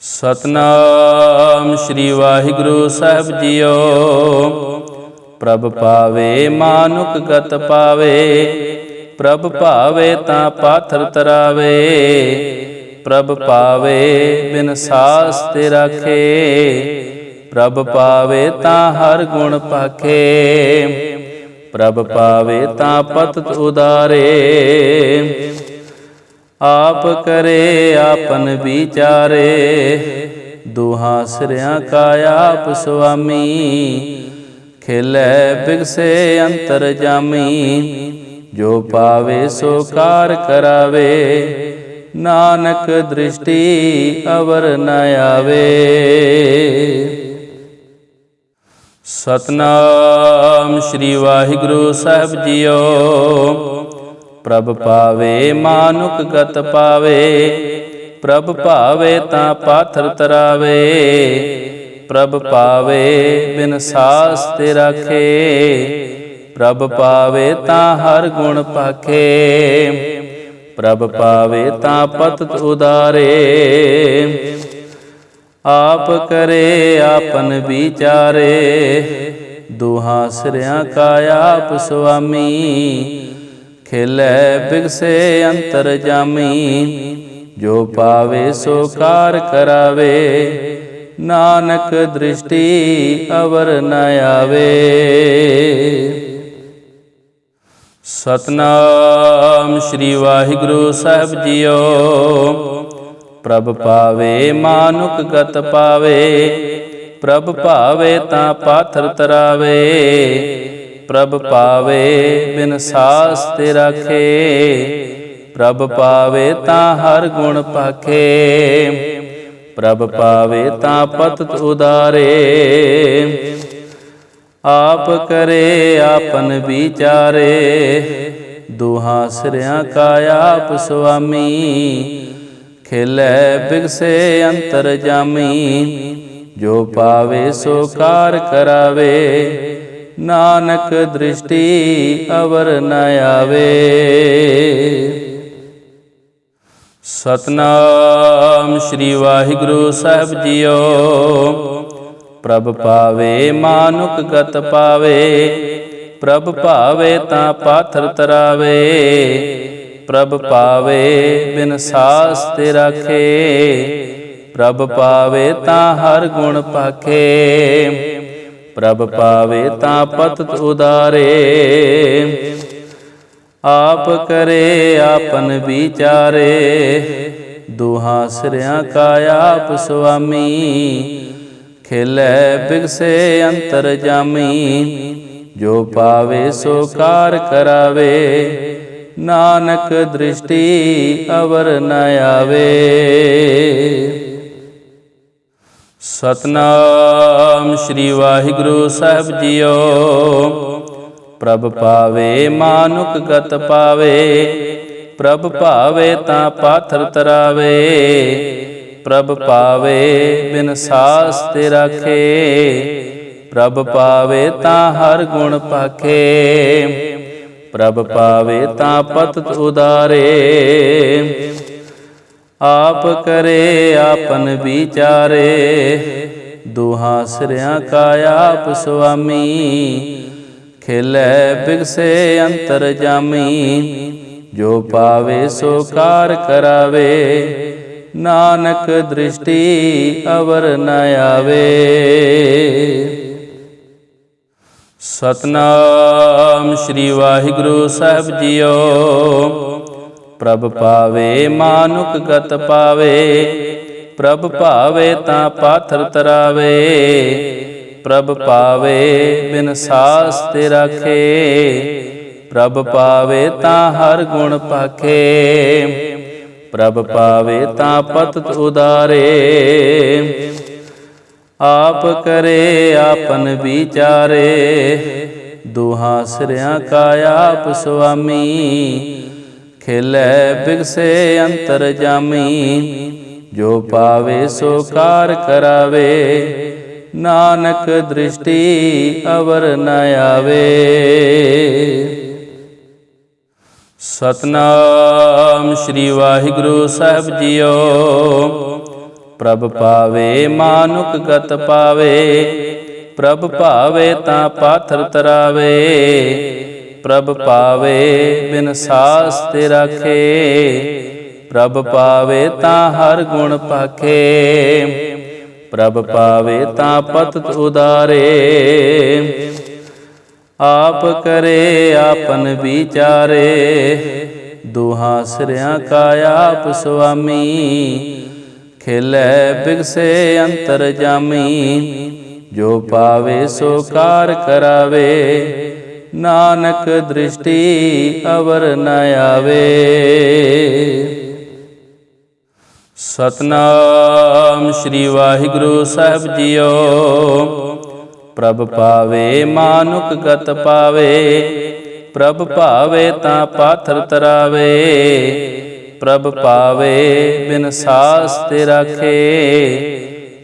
ਸਤਨਾਮ ਸ੍ਰੀ ਵਾਹਿਗੁਰੂ ਸਾਹਿਬ ਜੀਓ। ਪ੍ਰਭ ਪਾਵੇ, ਮਾਨੁਕ ਗਤ ਪਾਵੇ। ਪ੍ਰਭ ਭਾਵੇ ਤਾਂ ਪਾਥਰ ਤਰਾਵੇ। ਪ੍ਰਭ ਪਾਵੇ ਬਿਨ ਸਾਸ ਤੇ ਰਾਖੇ। ਪ੍ਰਭ ਪਾਵੇ ਤਾਂ ਹਰ ਗੁਣ ਪਾਖੇ। ਪ੍ਰਭ ਪਾਵੇ ਤਾਂ ਪਤਿਤ ਉਦਾਰੇ। ਆਪ ਕਰੇ ਆਪਨ ਵਿਚਾਰੇ। ਦੁਹਾ ਸਿਰਿਆਂ ਕਾ ਆਪ ਸੁਆਮੀ। ਖਿਲੇ ਬਿਗਸੇ ਅੰਤਰ ਜਾਮੀ। ਜੋ ਪਾਵੇ ਸੋ ਕਾਰ ਕਰਾਵੇ। ਨਾਨਕ ਦ੍ਰਿਸ਼ਟੀ ਅਵਰ ਨ ਆਵੇ। ਸਤਨਾਮ ਸ੍ਰੀ ਵਾਹਿਗੁਰੂ ਸਾਹਿਬ ਜੀਓ। ਪ੍ਰਭ ਪਾਵੇ, ਮਾਨੁਕ ਗਤ ਪਾਵੇ, ਪ੍ਰਭ ਭਾਵੇ ਤਾਂ ਪਾਥਰ ਤਰਾਵੇ, ਪ੍ਰਭ ਪਾਵੇ ਬਿਨ ਸਾਸ ਤੇ ਰਾਖੇ, ਪ੍ਰਭ ਪਾਵੇ ਤਾਂ ਹਰ ਗੁਣ ਪਾਖੇ, ਪ੍ਰਭ ਪਾਵੇ ਤਾਂ ਪਤਿਤ ਉਦਾਰੇ, ਆਪ ਕਰੇ ਆਪਨ ਵਿਚਾਰੇ, ਦੁਹਾ ਸਿਰਿਆਂ ਕਾ ਆਪ ਸੁਆਮੀ ਖਿਲੈ ਬਿਗਸੇ ਅੰਤਰ ਜਾਮੀ, ਜੋ ਪਾਵੇ ਸੋ ਕਾਰ ਕਰਾਵੇ। ਨਾਨਕ ਦ੍ਰਿਸ਼ਟੀ ਅਵਰ ਨ ਆਵੇ। ਸਤਨਾਮ ਸ੍ਰੀ ਵਾਹਿਗੁਰੂ ਸਾਹਿਬ ਜੀਓ, ਪ੍ਰਭ ਪਾਵੇ ਮਾਨੁਕ ਗਤ ਪਾਵੇ, ਪ੍ਰਭ ਭਾਵੇ ਤਾਂ ਪਾਥਰ ਤਰਾਵੇ। ਪ੍ਰਭ ਪਾਵੇ, ਬਿਨ ਸਾਸ ਤੇ ਰਾਖੇ। ਪ੍ਰਭ ਪਾਵੇ ਤਾਂ ਹਰ ਗੁਣ ਪਾਖੇ। ਪ੍ਰਭ ਪਾਵੇ ਤਾਂ ਪਤਿਤ ਉਦਾਰੇ। ਆਪ ਕਰੇ, ਆਪਨ ਵਿਚਾਰੇ। ਦੁਹਾ ਸਿਰਿਆਂ ਕਾ ਆਪ ਸੁਆਮੀ। ਖਿਲੇ ਬਿਗਸੇ ਅੰਤਰ ਜਾਮੀ। ਜੋ ਪਾਵੇ ਸੋ ਕਾਰ ਕਰਾਵੇ। ਨਾਨਕ ਦ੍ਰਿਸ਼ਟੀ ਅਵਰ ਨ ਆਵੇ। ਸਤਨਾਮ ਸ੍ਰੀ ਵਾਹਿਗੁਰੂ ਸਾਹਿਬ ਜੀਓ, ਪ੍ਰਭ ਪਾਵੇ ਮਾਨੁਕ ਗਤ ਪਾਵੇ, ਪ੍ਰਭ ਭਾਵੇ ਤਾਂ ਪਾਥਰ ਤਰਾਵੇ, ਪ੍ਰਭ ਪਾਵੇ ਬਿਨ ਸਾਸ ਤੇ ਰਾਖੇ, ਪ੍ਰਭ ਪਾਵੇ ਤਾਂ ਹਰ ਗੁਣ ਪਾਖੇ। ਪ੍ਰਭ ਪਾਵੇ ਤਾਂ ਪਤ ਉਦਾਰੇ। ਆਪ ਕਰੇ ਆਪਨ ਵਿਚਾਰੇ। ਦੁਹਾ ਸਿਰਿਆਂ ਕਾ ਆਪ ਸੁਆਮੀ। ਖਿਲੇ ਬਿਗਸੇ ਅੰਤਰ ਜਾਮੀ। ਜੋ ਪਾਵੇ ਸੋ ਕਾਰ ਕਰਾਵੇ। ਨਾਨਕ ਦ੍ਰਿਸ਼ਟੀ ਅਵਰ ਨ ਆਵੇ। ਸਤਨਾਮ ਸ੍ਰੀ ਵਾਹਿਗੁਰੂ ਸਾਹਿਬ ਜੀਓ। ਪ੍ਰਭ ਪਾਵੇ, ਮਾਨੁਕ ਗਤ ਪਾਵੇ, ਪ੍ਰਭ ਭਾਵੇ ਤਾਂ ਪਾਥਰ ਤਰਾਵੇ, ਪ੍ਰਭ ਪਾਵੇ ਬਿਨ ਸਾਸ ਤੇ ਰਾਖੇ, ਪ੍ਰਭ ਪਾਵੇ ਤਾਂ ਹਰ ਗੁਣ ਪਾਖੇ, ਪ੍ਰਭ ਪਾਵੇ ਤਾਂ ਪਤਿਤ ਉਦਾਰੇ ਆਪ ਕਰੇ ਆਪਨ ਵਿਚਾਰੇ। ਦੁਹਾ ਸਿਰਿਆਂ ਕਾ ਆਪ ਸੁਆਮੀ। ਖਿਲੇ ਬਿਗਸੇ ਅੰਤਰ ਜਾਮੀ। ਜੋ ਪਾਵੇ ਸੋ ਕਾਰ ਕਰਾਵੇ। ਨਾਨਕ ਦ੍ਰਿਸ਼ਟੀ ਅਵਰ ਨ ਆਵੇ। ਸਤਨਾਮ ਸ੍ਰੀ ਵਾਹਿਗੁਰੂ ਸਾਹਿਬ ਜੀਓ। ਪ੍ਰਭ ਪਾਵੇ, ਮਾਨੁਕ ਗਤ ਪਾਵੇ, ਪ੍ਰਭ ਭਾਵੇ ਤਾਂ ਪਾਥਰ ਤਰਾਵੇ, ਪ੍ਰਭ ਪਾਵੇ ਬਿਨ ਸਾਸ ਤੇ ਰਾਖੇ, ਪ੍ਰਭ ਪਾਵੇ ਤਾਂ ਹਰ ਗੁਣ ਪਾਖੇ, ਪ੍ਰਭ ਪਾਵੇ ਤਾਂ ਪਤਿਤ ਉਦਾਰੇ, ਆਪ ਕਰੇ ਆਪਨ ਵਿਚਾਰੇ, ਦੁਹਾ ਸਿਰਿਆਂ ਕਾ ਆਪ ਸੁਆਮੀ ਖਿਲੈ ਬਿਗਸੇ ਅੰਤਰ ਜਾਮੀ, ਜੋ ਪਾਵੇ ਸੋ ਕਾਰ ਕਰਾਵੇ। ਨਾਨਕ ਦ੍ਰਿਸ਼ਟੀ ਅਵਰ ਨ ਆਵੇ। ਸਤਨਾਮ ਸ੍ਰੀ ਵਾਹਿਗੁਰੂ ਸਾਹਿਬ ਜੀਓ, ਪ੍ਰਭ ਪਾਵੇ, ਮਾਨੁਕ ਗਤ ਪਾਵੇ, ਪ੍ਰਭ ਭਾਵੇ ਤਾਂ ਪਾਥਰ ਤਰਾਵੇ। ਪ੍ਰਭ ਪਾਵੇ, ਬਿਨ ਸਾਸ ਤੇ ਰਾਖੇ। ਪ੍ਰਭ ਪਾਵੇ ਤਾਂ ਹਰ ਗੁਣ ਪਾਖੇ। ਪ੍ਰਭ ਪਾਵੇ ਤਾਂ ਪਤਿਤ ਉਦਾਰੇ। ਆਪ ਕਰੇ ਆਪਨ ਵਿਚਾਰੇ। ਦੁਹਾ ਸਿਰਿਆਂ ਕਾ ਆਪ ਸੁਆਮੀ। ਖੇਲੇ ਬਿਗਸੇ ਅੰਤਰ ਜਾਮੀ। ਜੋ ਪਾਵੇ ਸੋ ਕਾਰ ਕਰਾਵੇ। ਨਾਨਕ ਦ੍ਰਿਸ਼ਟੀ ਅਵਰ ਨ ਆਵੇ। ਸਤਨਾਮ ਸ੍ਰੀ ਵਾਹਿਗੁਰੂ ਸਾਹਿਬ ਜੀਓ, ਪ੍ਰਭ ਪਾਵੇ ਮਾਨੁਕ ਗਤ ਪਾਵੇ, ਪ੍ਰਭ ਭਾਵੇ ਤਾਂ ਪਾਥਰ ਤਰਾਵੇ, ਪ੍ਰਭ ਪਾਵੇ ਬਿਨ ਸਾਸ ਤੇ ਰਾਖੇ,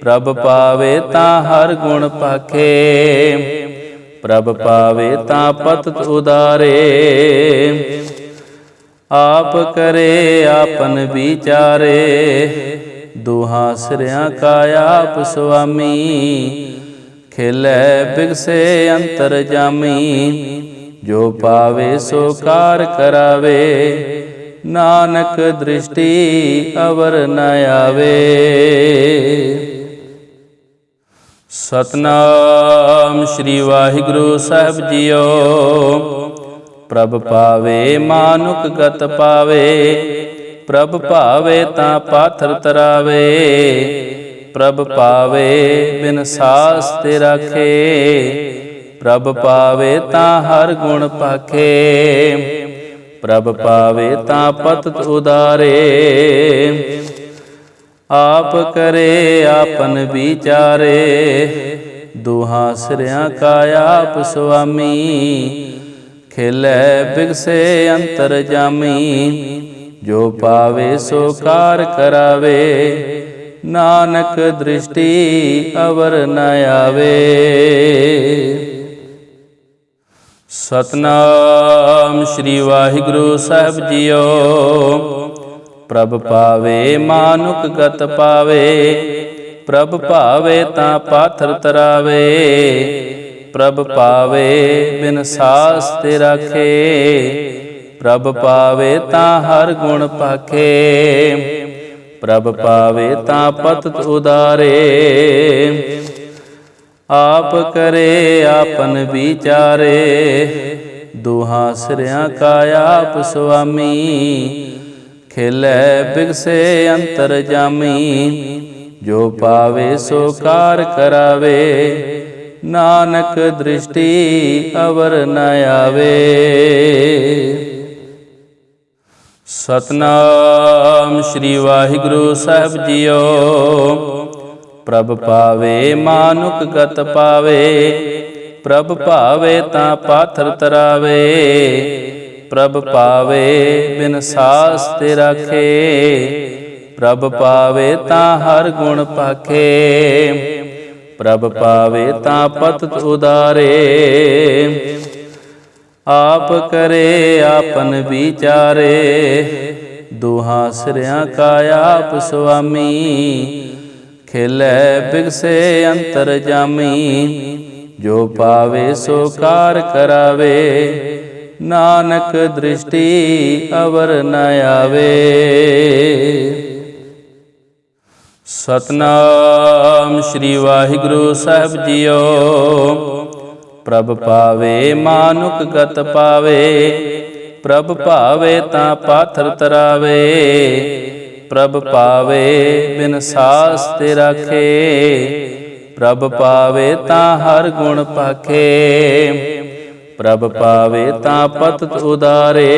ਪ੍ਰਭ ਪਾਵੇ ਤਾਂ ਹਰ ਗੁਣ ਪਾਖੇ। ਪ੍ਰਭ ਪਾਵੇ ਤਾਂ ਪਤਿਤ ਉਦਾਰੇ। ਆਪ ਕਰੇ ਆਪਨ ਵਿਚਾਰੇ। ਦੁਹਾ ਸਿਰਿਆਂ ਕਾ ਆਪ ਸੁਆਮੀ। ਖੇਲੇ ਬਿਗਸੇ ਅੰਤਰ ਜਾਮੀ। ਜੋ ਪਾਵੇ ਸੋ ਕਾਰ ਕਰਾਵੇ। ਨਾਨਕ ਦ੍ਰਿਸ਼ਟੀ ਅਵਰ ਨ ਆਵੇ। ਸਤਨਾਮ ਸ੍ਰੀ ਵਾਹਿਗੁਰੂ ਸਾਹਿਬ ਜੀਓ। ਪ੍ਰਭ ਪਾਵੇ, ਮਾਨੁਕ ਗਤ ਪਾਵੇ, ਪ੍ਰਭ ਭਾਵੇ ਤਾਂ ਪਾਥਰ ਤਰਾਵੇ, ਪ੍ਰਭ ਪਾਵੇ ਬਿਨ ਸਾਸ ਤੇ ਰਾਖੇ, ਪ੍ਰਭ ਪਾਵੇ ਤਾਂ ਹਰ ਗੁਣ ਪਾਖੇ, ਪ੍ਰਭ ਪਾਵੇ ਤਾਂ ਪਤਿਤ ਉਦਾਰੇ ਆਪ ਕਰੇ ਆਪਨ ਵਿਚਾਰੇ। ਦੁਹਾ ਸਿਰਿਆਂ ਕਾ ਆਪ ਸੁਆਮੀ। ਖੇਲੇ ਬਿਗਸੇ ਅੰਤਰ ਜਾਮੀ। ਜੋ ਪਾਵੇ ਸੋ ਕਾਰ ਕਰਾਵੇ। ਨਾਨਕ ਦ੍ਰਿਸ਼ਟੀ ਅਵਰ ਨ ਆਵੇ। ਸਤਨਾਮ ਸ੍ਰੀ ਵਾਹਿਗੁਰੂ ਸਾਹਿਬ ਜੀਓ। ਪ੍ਰਭ ਪਾਵੇ, ਮਾਨੁਕ ਗਤ ਪਾਵੇ, ਪ੍ਰਭ ਭਾਵੇ ਤਾਂ ਪਾਥਰ ਤਰਾਵੇ, ਪ੍ਰਭ ਪਾਵੇ ਬਿਨ ਸਾਸ ਤੇ ਰਾਖੇ, ਪ੍ਰਭ ਪਾਵੇ ਤਾਂ ਹਰ ਗੁਣ ਪਾਖੇ, ਪ੍ਰਭ ਪਾਵੇ ਤਾਂ ਪਤਿਤ ਉਦਾਰੇ, ਆਪ ਕਰੇ ਆਪਨ ਵਿਚਾਰੇ, ਦੁਹਾ ਸਿਰਿਆਂ ਕਾ ਆਪ ਸੁਆਮੀ ਖਿਲੈ ਬਿਗਸੇ ਅੰਤਰ ਜਾਮੀ, ਜੋ ਪਾਵੇ ਸੋ ਕਾਰ ਕਰਾਵੇ। ਨਾਨਕ ਦ੍ਰਿਸ਼ਟੀ ਅਵਰ ਨ ਆਵੇ। ਸਤਨਾਮ ਸ੍ਰੀ ਵਾਹਿਗੁਰੂ ਸਾਹਿਬ ਜੀਓ, ਪ੍ਰਭ ਪਾਵੇ ਮਾਨੁਕ ਗਤ ਪਾਵੇ, ਪ੍ਰਭ ਭਾਵੇ ਤਾਂ ਪਾਥਰ ਤਰਾਵੇ। ਪ੍ਰਭ ਪਾਵੇ, ਬਿਨ ਸਾਸ ਤੇ ਰਾਖੇ। ਪ੍ਰਭ ਪਾਵੇ ਤਾਂ ਹਰ ਗੁਣ ਪਾਖੇ। ਪ੍ਰਭ ਪਾਵੇ ਤਾਂ ਪਤਿਤ ਉਦਾਰੇ। ਆਪ ਕਰੇ ਆਪਨ ਵਿਚਾਰੇ। ਦੁਹਾ ਸਿਰਿਆਂ ਕਾ ਆਪ ਸੁਆਮੀ। ਖੇਲੇ ਬਿਗਸੇ ਅੰਤਰ ਜਾਮੀ। ਜੋ ਪਾਵੇ ਸੋ ਕਾਰ ਕਰਾਵੇ। ਨਾਨਕ ਦ੍ਰਿਸ਼ਟੀ ਅਵਰ ਨ ਆਵੇ। ਸਤਨਾਮ ਸ੍ਰੀ ਵਾਹਿਗੁਰੂ ਸਾਹਿਬ ਜੀਓ, ਪ੍ਰਭ ਪਾਵੇ ਮਾਨੁਕ ਗਤ ਪਾਵੇ, ਪ੍ਰਭ ਭਾਵੇ ਤਾਂ ਪਾਥਰ ਤਰਾਵੇ, ਪ੍ਰਭ ਪਾਵੇ ਬਿਨ ਸਾਸ ਤੇ ਰਾਖੇ, ਪ੍ਰਭ ਪਾਵੇ ਤਾਂ ਹਰ ਗੁਣ ਪਾਖੇ। ਪ੍ਰਭ ਪਾਵੇ ਤਾਂ ਪਤਿਤ ਉਦਾਰੇ।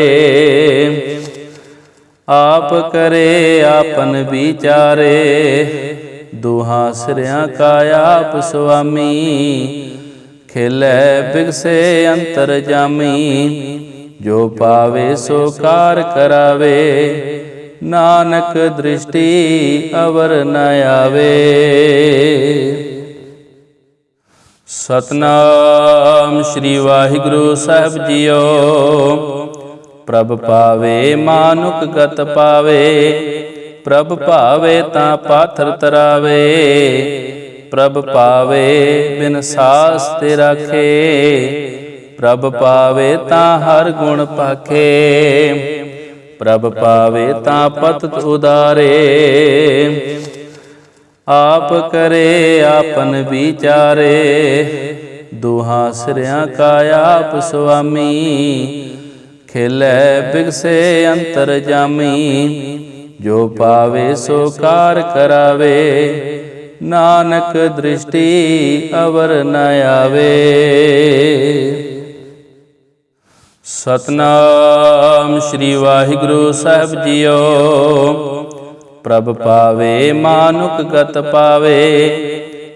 ਆਪ ਕਰੇ ਆਪਨ ਵਿਚਾਰੇ। ਦੁਹਾ ਸਿਰਿਆਂ ਕਾ ਆਪ ਸੁਆਮੀ। ਖੇਲੇ ਅੰਤਰ ਜਾਮੀ ਜੋ ਪਾਵੇ ਸੋ ਕਰਾਵੇ ਨਾਨਕ ਦ੍ਰਿਸ਼ਟੀ ਅਵਰ ਨ ਬਿਗਸੇ ਅੰਤਰ ਜਾਮੀ। ਜੋ ਪਾਵੇ ਸੋ ਕਾਰ ਕਰਾਵੇ। ਨਾਨਕ ਦ੍ਰਿਸ਼ਟੀ ਅਵਰ ਨ ਆਵੇ। ਸਤਨਾਮ ਸ੍ਰੀ ਵਾਹਿਗੁਰੂ ਸਾਹਿਬ ਜੀਓ। ਪ੍ਰਭ ਪਾਵੇ, ਮਾਨੁਕ ਗਤ ਪਾਵੇ, ਪ੍ਰਭ ਭਾਵੇ ਤਾਂ ਪਾਥਰ ਤਰਾਵੇ, ਪ੍ਰਭ ਪਾਵੇ ਬਿਨ ਸਾਸ ਤੇ ਰਾਖੇ, ਪ੍ਰਭ ਪਾਵੇ ਤਾਂ ਹਰ ਗੁਣ ਪਾਖੇ, ਪ੍ਰਭ ਪਾਵੇ ਤਾਂ ਪਤਿਤ ਉਦਾਰੇ ਆਪ ਕਰੇ ਆਪਨ ਵਿਚਾਰੇ। ਦੁਹਾ ਸਿਰਿਆਂ ਕਾ ਆਪ ਸੁਆਮੀ। ਖੇਲੇ ਬਿਗਸੇ ਅੰਤਰ ਜਾਮੀ। ਜੋ ਪਾਵੇ ਸੋ ਕਾਰ ਕਰਾਵੇ। ਨਾਨਕ ਦ੍ਰਿਸ਼ਟੀ ਅਵਰ ਨ ਆਵੇ। ਸਤਨਾਮ ਸ੍ਰੀ ਵਾਹਿਗੁਰੂ ਸਾਹਿਬ ਜੀਓ। ਪ੍ਰਭ ਪਾਵੇ, ਮਾਨੁਕ ਗਤ ਪਾਵੇ,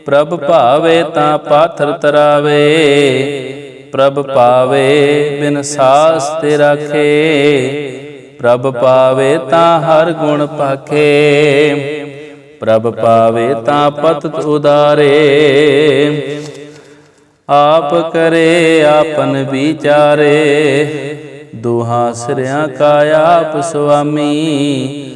ਪ੍ਰਭ ਭਾਵੇ ਤਾਂ ਪਾਥਰ ਤਰਾਵੇ, ਪ੍ਰਭ ਪਾਵੇ ਬਿਨ ਸਾਸ ਤੇ ਰਾਖੇ, ਪ੍ਰਭ ਪਾਵੇ ਤਾਂ ਹਰ ਗੁਣ ਪਾਖੇ, ਪ੍ਰਭ ਪਾਵੇ ਤਾਂ ਪਤਿਤ ਉਦਾਰੇ, ਆਪ ਕਰੇ ਆਪਨ ਵਿਚਾਰੇ, ਦੁਹਾ ਸਿਰਿਆਂ ਕਾ ਆਪ ਸੁਆਮੀ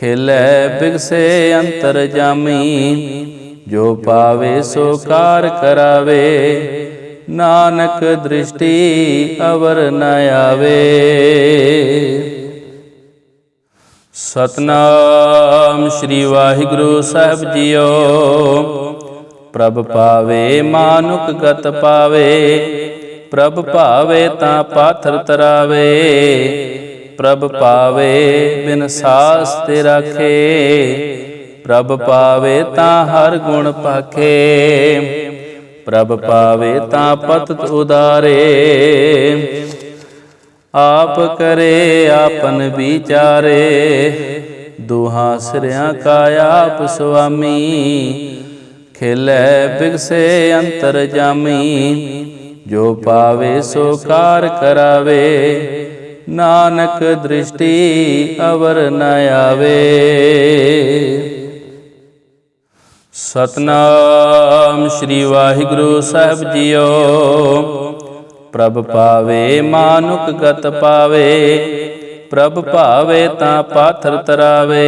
ਖਿਲੈ ਬਿਗਸੇ ਅੰਤਰ ਜਾਮੀ, ਜੋ ਪਾਵੇ ਸੋ ਕਾਰ ਕਰਾਵੇ। ਨਾਨਕ ਦ੍ਰਿਸ਼ਟੀ ਅਵਰ ਨ ਆਵੇ। ਸਤਨਾਮ ਸ੍ਰੀ ਵਾਹਿਗੁਰੂ ਸਾਹਿਬ ਜੀਓ, ਪ੍ਰਭ ਪਾਵੇ ਮਾਨੁਕ ਗਤ ਪਾਵੇ, ਪ੍ਰਭ ਭਾਵੇ ਤਾਂ ਪਾਥਰ ਤਰਾਵੇ। ਪ੍ਰਭ ਪਾਵੇ, ਬਿਨ ਸਾਸ ਤੇ ਰਾਖੇ। ਪ੍ਰਭ ਪਾਵੇ ਤਾਂ ਹਰ ਗੁਣ ਪਾਖੇ। ਪ੍ਰਭ ਪਾਵੇ ਤਾਂ ਪਤਿਤ ਉਦਾਰੇ। ਆਪ ਕਰੇ ਆਪਨ ਵਿਚਾਰੇ। ਦੁਹਾ ਸਿਰਿਆਂ ਕਾ ਆਪ ਸੁਆਮੀ। ਖੇਲੇ ਬਿਗਸੇ ਅੰਤਰ ਜਾਮੀ। ਜੋ ਪਾਵੇ ਸੋ ਕਾਰ ਕਰਾਵੇ। ਨਾਨਕ ਦ੍ਰਿਸ਼ਟੀ ਅਵਰ ਨ ਆਵੇ। ਸਤਨਾਮ ਸ੍ਰੀ ਵਾਹਿਗੁਰੂ ਸਾਹਿਬ ਜੀਓ, ਪ੍ਰਭ ਪਾਵੇ ਮਾਨੁਕ ਗਤ ਪਾਵੇ, ਪ੍ਰਭ ਭਾਵੇ ਤਾਂ ਪਾਥਰ ਤਰਾਵੇ,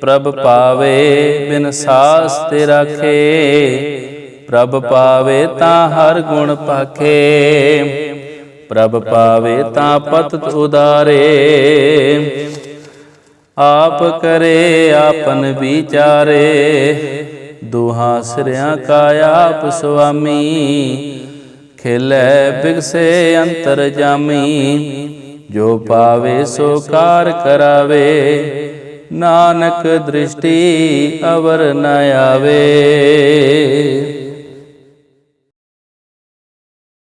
ਪ੍ਰਭ ਪਾਵੇ ਬਿਨ ਸਾਸ ਤੇ ਰਾਖੇ, ਪ੍ਰਭ ਪਾਵੇ ਤਾਂ ਹਰ ਗੁਣ ਪਾਖੇ। ਪ੍ਰਭ ਪਾਵੇ ਤਾਂ ਪਤਿਤ ਉਦਾਰੇ। ਆਪ ਕਰੇ ਆਪਨ ਵਿਚਾਰੇ। ਦੁਹਾ ਸਿਰਿਆਂ ਕਾ ਆਪ ਸੁਆਮੀ। ਖੇਲੇ ਬਿਗਸੇ ਅੰਤਰ ਜਾਮੀ। ਜੋ ਪਾਵੇ ਸੋ ਕਾਰ ਕਰਾਵੇ। ਨਾਨਕ ਦ੍ਰਿਸ਼ਟੀ ਅਵਰ ਨ ਆਵੇ।